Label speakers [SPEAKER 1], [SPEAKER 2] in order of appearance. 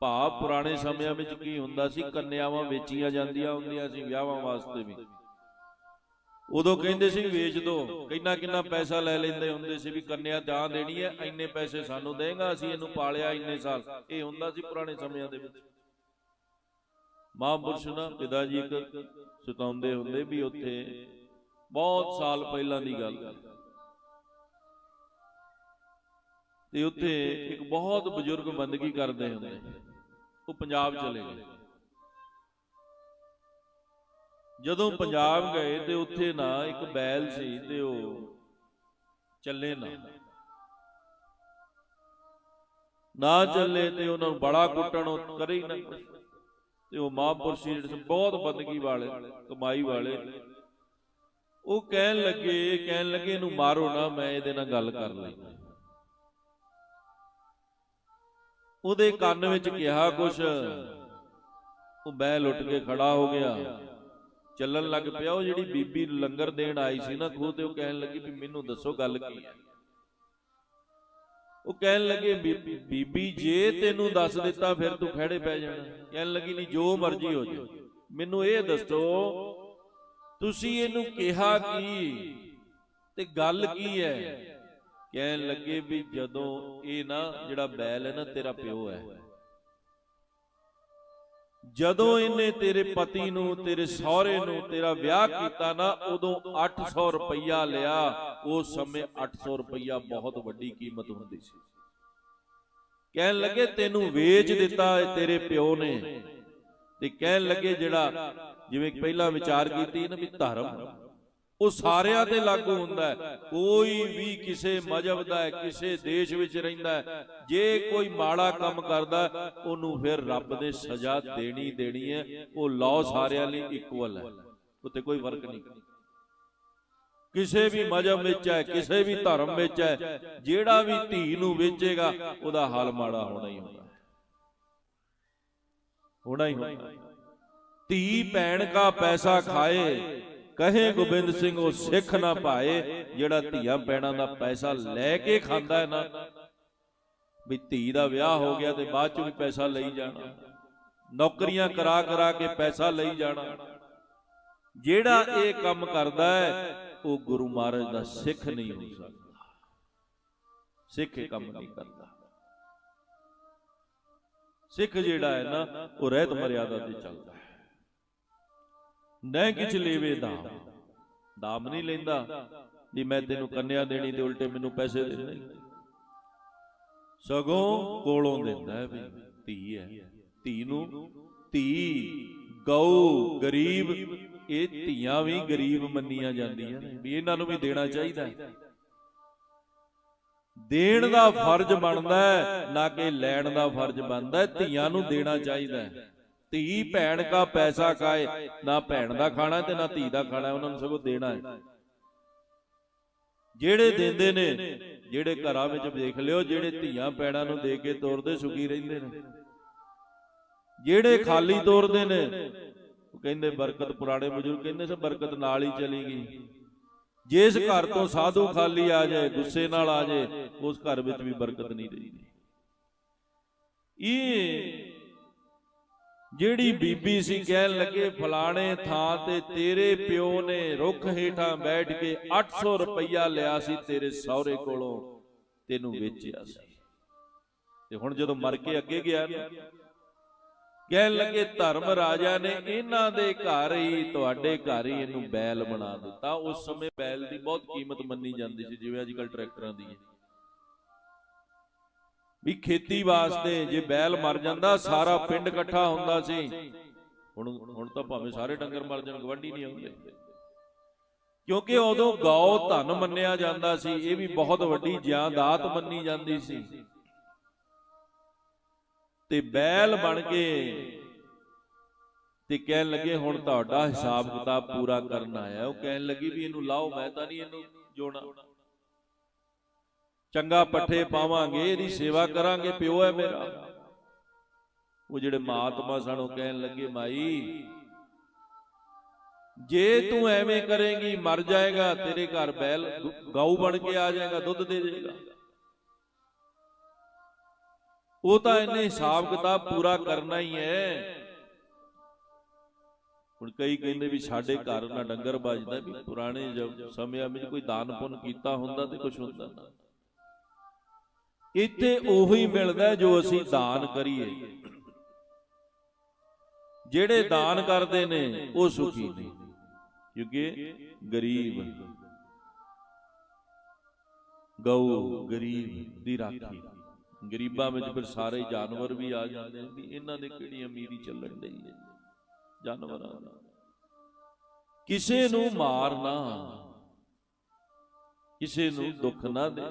[SPEAKER 1] ਭਾਵ ਪੁਰਾਣੇ ਸਮਿਆਂ ਵਿੱਚ ਕੀ ਹੁੰਦਾ ਸੀ? ਕੰਨਿਆਵਾਂ ਵੇਚੀਆਂ ਜਾਂਦੀਆਂ ਹੁੰਦੀਆਂ ਸੀ, ਵਿਆਹਾਂ ਵਾਸਤੇ ਵੀ। ਉਦੋਂ ਕਹਿੰਦੇ ਸੀ, ਵੇਚ ਦੋ। ਕਿੰਨਾ ਕਿੰਨਾ ਪੈਸਾ ਲੈ ਲੈਂਦੇ ਹੁੰਦੇ ਸੀ ਵੀ ਕੰਨਿਆ ਤਾਂ ਦੇਣੀ ਹੈ, ਇੰਨੇ ਪੈਸੇ ਸਾਨੂੰ ਦੇਗਾ, ਅਸੀਂ ਇਹਨੂੰ ਪਾਲਿਆ ਇੰਨੇ ਸਾਲ। ਇਹ ਹੁੰਦਾ ਸੀ ਪੁਰਾਣੇ ਸਮਿਆਂ ਦੇ ਵਿੱਚ। ਮਹਾਂਪੁਰਸ਼ ਨਾ ਪਿਤਾ ਜੀ ਇੱਕ ਸਤਾਉਂਦੇ ਹੁੰਦੇ ਵੀ ਉੱਥੇ ਬਹੁਤ ਸਾਲ ਪਹਿਲਾਂ ਦੀ ਗੱਲ। ਹੈ ਤੇ ਉੱਥੇ ਇੱਕ ਬਹੁਤ ਬਜ਼ੁਰਗ ਬੰਦਗੀ ਕਰਦੇ ਹੁੰਦੇ। ਉਹ ਪੰਜਾਬ ਚਲੇ ਗਏ। ਜਦੋਂ ਪੰਜਾਬ ਗਏ ਤੇ ਉੱਥੇ ਨਾ ਇੱਕ ਬੈਲ ਸੀ ਤੇ ਉਹ ਚੱਲੇ ਨਾ। ਨਾ। ਚੱਲੇ ਤੇ ਉਹਨਾਂ ਨੂੰ ਬੜਾ ਕੁੱਟਣ ਉਹ ਕਰੇ ਹੀ ਨਾ। ਤੇ ਉਹ ਮਹਾਂਪੁਰਸ਼ ਜਿਹੜੇ ਬਹੁਤ ਬੰਦਗੀ ਵਾਲੇ ਕਮਾਈ ਵਾਲੇ। ਉਹ ਕਹਿਣ ਲੱਗੇ ਕਹਿਣ ਲੱਗੇ ਇਹਨੂੰ ਮਾਰੋ ਨਾ ਮੈਂ ਇਹਦੇ ਨਾਲ ਗੱਲ ਕਰ ਲਈ ਉਹਦੇ ਕੰਨ ਵਿੱਚ ਕਿਹਾ ਕੁਛ। ਉਹ ਬੈਲ ਉੱਠ ਕੇ ਖੜਾ ਹੋ ਗਿਆ। ਚੱਲਣ ਲੱਗ ਪਿਆ ਉਹ ਜਿਹੜੀ ਬੀਬੀ ਲੰਗਰ ਦੇਣ ਆਈ ਸੀ ਨਾ ਖੂਹ ਤੇ ਉਹ ਕਹਿਣ ਲੱਗੀ ਵੀ ਮੈਨੂੰ ਦੱਸੋ ਗੱਲ ਕੀ ਹੈ। ਉਹ ਕਹਿਣ ਲੱਗੇ "ਬੀਬੀ- ਜੇ ਤੈਨੂੰ ਦੱਸ ਦਿੱਤਾ ਫਿਰ ਤੂੰ ਖੜੇ ਪੈ ਜਾਣਾ। ਕਹਿਣ ਲੱਗੀ ਨਹੀਂ ਜੋ ਮਰਜ਼ੀ ਹੋ ਜਾਏ ਮੈਨੂੰ ਇਹ ਦੱਸੋ ਤੁਸੀਂ ਇਹਨੂੰ ਕਿਹਾ ਕੀ? ਤੇ ਗੱਲ ਕੀ ਹੈ? ਕਹਿਣ ਲੱਗੇ ਵੀ ਜਦੋਂ ਇਹ ਨਾ ਜਿਹੜਾ ਬੈਲ ਹੈ ਨਾ ਤੇਰਾ ਪਿਓ ਹੈ। ਜਦੋਂ ਇਹਨੇ ਤੇਰੇ ਪਤੀ ਨੂੰ, ਤੇਰੇ ਸਹੁਰੇ ਨੂੰ, ਤੇਰਾ ਵਿਆਹ ਕੀਤਾ ਨਾ, ਉਦੋਂ 800 ਰੁਪਈਆ ਲਿਆ ਉਸ ਸਮੇਂ 800 ਰੁਪਈਆ ਬਹੁਤ ਵੱਡੀ ਕੀਮਤ ਹੁੰਦੀ ਸੀ। ਕਹਿਣ ਲੱਗੇ ਤੈਨੂੰ ਵੇਚ ਦਿੱਤਾ ਤੇਰੇ ਪਿਓ ਨੇ। ਤੇ ਕਹਿਣ ਲੱਗੇ ਜਿਹੜਾ ਜਿਵੇਂ ਪਹਿਲਾਂ ਵਿਚਾਰ ਕੀਤੀ ਨਾ ਵੀ ਧਰਮ। ਉਹ ਸਾਰਿਆਂ ਤੇ ਲਾਗੂ ਹੁੰਦਾ ਹੈ। ਕੋਈ ਵੀ ਕਿਸੇ ਮਜਹਬ ਦਾ ਹੈ ਕਿਸੇ ਦੇਸ਼ ਵਿੱਚ ਰਹਿੰਦਾ ਹੈ। ਜੇ ਕੋਈ ਮਾੜਾ ਕੰਮ ਕਰਦਾ ਉਹਨੂੰ ਫਿਰ ਰੱਬ ਨੇ ਸਜ਼ਾ ਦੇਣੀ ਦੇਣੀ ਹੈ। ਉਹ ਲਾਅ ਸਾਰਿਆਂ ਲਈ ਇਕੁਅਲ ਹੈ। ਉੱਤੇ ਕੋਈ ਫ਼ਰਕ ਨਹੀਂ। ਕਿਸੇ ਵੀ ਮਜਹਬ ਵਿੱਚ ਹੈ ਕਿਸੇ ਵੀ ਧਰਮ ਵਿੱਚ ਹੈ ਜਿਹੜਾ ਵੀ ਧੀ ਨੂੰ ਵੇਚੇਗਾ ਉਹਦਾ ਹਾਲ ਮਾੜਾ ਹੋਣਾ ਹੀ ਹੋਣਾ ਹੋਣਾ ਹੀ ਹੋਣਾ ਧੀ ਭੈਣ ਕਾ ਪੈਸਾ ਖਾਏ ਕਹੇ ਗੋਬਿੰਦ ਸਿੰਘ ਉਹ ਸਿੱਖ ਨਾ ਪਾਏ ਜਿਹੜਾ ਧੀਆਂ ਭੈਣਾਂ ਦਾ ਪੈਸਾ ਲੈ ਕੇ ਖਾਂਦਾ ਹੈ ਨਾ। ਵੀ ਧੀ ਦਾ ਵਿਆਹ ਹੋ ਗਿਆ ਤੇ ਬਾਅਦ ਚ ਵੀ ਪੈਸਾ ਲਈ ਜਾਣਾ। ਨੌਕਰੀਆਂ ਕਰਾ ਕਰਾ ਕੇ ਪੈਸਾ ਲਈ ਜਾਣਾ। ਜਿਹੜਾ ਇਹ ਕੰਮ ਕਰਦਾ ਹੈ ਉਹ ਗੁਰੂ ਮਹਾਰਾਜ ਦਾ ਸਿੱਖ ਨਹੀਂ ਹੋ ਸਕਦਾ। ਸਿੱਖ ਇਹ ਕੰਮ ਨਹੀਂ ਕਰਦਾ। ਸਿੱਖ ਜਿਹੜਾ ਹੈ ਨਾ ਉਹ ਰਹਿਤ ਮਰਿਆਦਾ ਤੇ ਚੱਲਦਾ ਹੈ। ਨਹਿ ਕਿਛ ਲੇਵੇ ਦਾਮ ਦਾਮ ਨਹੀਂ ਲੈਂਦਾ। ਵੀ ਮੈਂ ਤੈਨੂੰ ਕੰਨਿਆ ਦੇਣੀ ਤੇ ਉਲਟੇ ਮੈਨੂੰ ਪੈਸੇ ਦੇ ਦੇ ਸਗੋਂ ਕੋਲੋਂ ਦਿੰਦਾ ਵੀ ਧੀ ਹੈ। ਧੀ ਨੂੰ ਧੀ, ਗਊ, ਗਰੀਬ, ਇਹ ਧੀਆਂ ਵੀ ਗਰੀਬ ਮੰਨੀਆਂ ਜਾਂਦੀਆਂ ਨੇ। ਵੀ ਇਹਨਾਂ ਨੂੰ ਵੀ ਦੇਣਾ ਚਾਹੀਦਾ ਹੈ। ਦੇਣ ਦਾ ਫਰਜ਼ ਬਣਦਾ ਹੈ, ਨਾ ਕਿ ਲੈਣ ਦਾ ਫਰਜ਼ ਬਣਦਾ ਹੈ। ਧੀਆਂ ਨੂੰ ਦੇਣਾ ਚਾਹੀਦਾ ਹੈ। ਧੀ ਭੈਣ ਕਾ ਪੈਸਾ ਖਾਏ ਨਾ ਭੈਣ ਦਾ ਖਾਣਾ ਤੇ ਨਾ ਧੀ ਦਾ ਖਾਣਾ ਉਹਨਾਂ ਨੂੰ ਸਗੋਂ ਦੇਣਾ ਹੈ। ਜਿਹੜੇ ਦਿੰਦੇ ਨੇ ਜਿਹੜੇ ਘਰਾਂ ਵਿੱਚ ਦੇਖ ਲਿਓ ਜਿਹੜੇ ਧੀਆਂ ਭੈਣਾਂ ਨੂੰ ਦੇ ਕੇ ਤੋਰਦੇ ਸੁਖੀ ਰਹਿੰਦੇ ਨੇ। ਜਿਹੜੇ ਖਾਲੀ ਤੋਰਦੇ ਨੇ ਉਹ ਕਹਿੰਦੇ ਬਰਕਤ ਪੁਰਾਣੇ ਬਜ਼ੁਰਗ ਕਹਿੰਦੇ ਸੀ ਬਰਕਤ ਨਾਲ ਹੀ ਚਲੀ ਗਈ। ਜਿਸ ਘਰ ਤੋਂ ਸਾਧੂ ਖਾਲੀ ਆ ਜਾਏ ਗੁੱਸੇ ਨਾਲ ਆ ਜਾਏ ਉਸ ਘਰ ਵਿੱਚ ਵੀ ਬਰਕਤ ਨਹੀਂ ਰਹਿੰਦੀ ਇਹ ਜਿਹੜੀ ਬੀਬੀ ਸੀ ਕਹਿਣ ਲੱਗੇ ਫਲਾਣੇ ਥਾਂ ਤੇ ਤੇਰੇ ਪਿਓ ਨੇ ਰੁੱਖ ਹੇਠਾਂ ਬੈਠ ਕੇ 800 ਰੁਪਈਆ ਲਿਆ ਸੀ ਤੇਰੇ ਸਹੁਰੇ ਕੋਲੋਂ ਤੈਨੂੰ ਵੇਚਿਆ ਸੀ। ਤੇ ਹੁਣ ਜਦੋਂ ਮਰ ਕੇ ਅੱਗੇ ਗਿਆ ਕਹਿਣ ਲੱਗੇ ਧਰਮ ਰਾਜਾ ਨੇ ਇਹਨਾਂ ਦੇ ਘਰ ਹੀ ਤੁਹਾਡੇ ਘਰ ਹੀ ਇਹਨੂੰ ਬੈਲ ਬਣਾ ਦਿੱਤਾ। ਉਸ ਸਮੇਂ ਬੈਲ ਦੀ ਬਹੁਤ ਕੀਮਤ ਮੰਨੀ ਜਾਂਦੀ ਸੀ ਜਿਵੇਂ ਅੱਜ ਕੱਲ ਟਰੈਕਟਰਾਂ ਦੀ। ਹੈ ਵੀ ਖੇਤੀ ਵਾਸਤੇ ਜੇ ਬੈਲ ਮਰ ਜਾਂਦਾ, ਸਾਰਾ ਪਿੰਡ ਇਕੱਠਾ ਹੁੰਦਾ ਸੀ। ਹੁਣ ਹੁਣ ਤਾਂ ਭਾਵੇਂ ਸਾਰੇ ਡੰਗਰ ਮਰ ਜਾਣ ਗਵੰਡੀ ਨਹੀਂ ਆਉਂਦੇ। ਕਿਉਂਕਿ ਉਦੋਂ ਗਾਉ ਧਨ ਮੰਨਿਆ ਜਾਂਦਾ ਸੀ, ਇਹ ਵੀ ਬਹੁਤ ਵੱਡੀ ਜਾਇਦਾਦ ਮੰਨੀ ਜਾਂਦੀ ਸੀ। ਤੇ ਬੈਲ ਬਣ ਕੇ ਤੇ ਕਹਿਣ ਲੱਗੇ, ਹੁਣ ਤੁਹਾਡਾ ਹਿਸਾਬ ਕਿਤਾਬ ਪੂਰਾ ਕਰਨ ਆਇਆ। ਉਹ ਕਹਿਣ ਲੱਗੀ ਵੀ ਇਹਨੂੰ ਲਾਓ, ਮੈਂ ਤਾਂ ਨਹੀਂ ਇਹਨੂੰ ਜੋਣਾ ਚੰਗਾ ਪੱਠੇ ਪਾਵਾਂਗੇ, ਇਹਦੀ ਸੇਵਾ ਕਰਾਂਗੇ, ਪਿਓ ਹੈ ਮੇਰਾ। ਉਹ ਜਿਹੜੇ ਮਹਾਤਮਾ ਸਾਨੂੰ ਕਹਿਣ ਲੱਗੇ, ਮਾਈ, ਜੇ ਤੂੰ ਐਵੇਂ ਕਰੇਂਗੀ, ਮਰ ਜਾਏਗਾ, ਤੇਰੇ ਘਰ ਬੈਲ ਗਊ ਬਣ ਕੇ ਆ ਜਾਏਗਾ, ਦੁੱਧ ਦੇ ਦੇਗਾ। ਉਹ ਤਾਂ ਇਹਨੇ ਹਿਸਾਬ ਕਿਤਾਬ ਪੂਰਾ ਕਰਨਾ ਹੀ ਹੈ। ਹੁਣ ਕਈ ਕਹਿੰਦੇ ਵੀ ਸਾਡੇ ਘਰ ਨਾ ਡੰਗਰ ਵੱਜਦਾ, ਵੀ ਪੁਰਾਣੇ ਸਮਿਆਂ ਵਿੱਚ ਕੋਈ ਦਾਨ ਪੁੰਨ ਕੀਤਾ ਹੁੰਦਾ ਤੇ ਕੁਝ ਹੁੰਦਾ ਨਾ। ਇੱਥੇ ਉਹੀ ਮਿਲਦਾ ਜੋ ਅਸੀਂ ਦਾਨ ਕਰੀਏ। ਜਿਹੜੇ ਦਾਨ ਕਰਦੇ ਨੇ ਉਹ ਸੁਖੀ ਨੇ। ਕਿਉਂਕਿ ਗਰੀਬ ਗਊ ਗਰੀਬ ਦੀ ਰਾਖੀ। ਗਰੀਬਾਂ ਵਿੱਚ ਫਿਰ ਸਾਰੇ ਜਾਨਵਰ ਵੀ ਆ ਜਾਂਦੇ ਨੇ। ਵੀ ਇਹਨਾਂ ਦੇ ਕਿਹੜੀ ਅਮੀਰੀ ਚੱਲਣ ਡਈ ਹੈ ਜਾਨਵਰਾਂ ਦੀ। ਕਿਸੇ ਨੂੰ ਮਾਰਨਾ ਕਿਸੇ ਨੂੰ ਦੁੱਖ ਨਾ ਦੇ।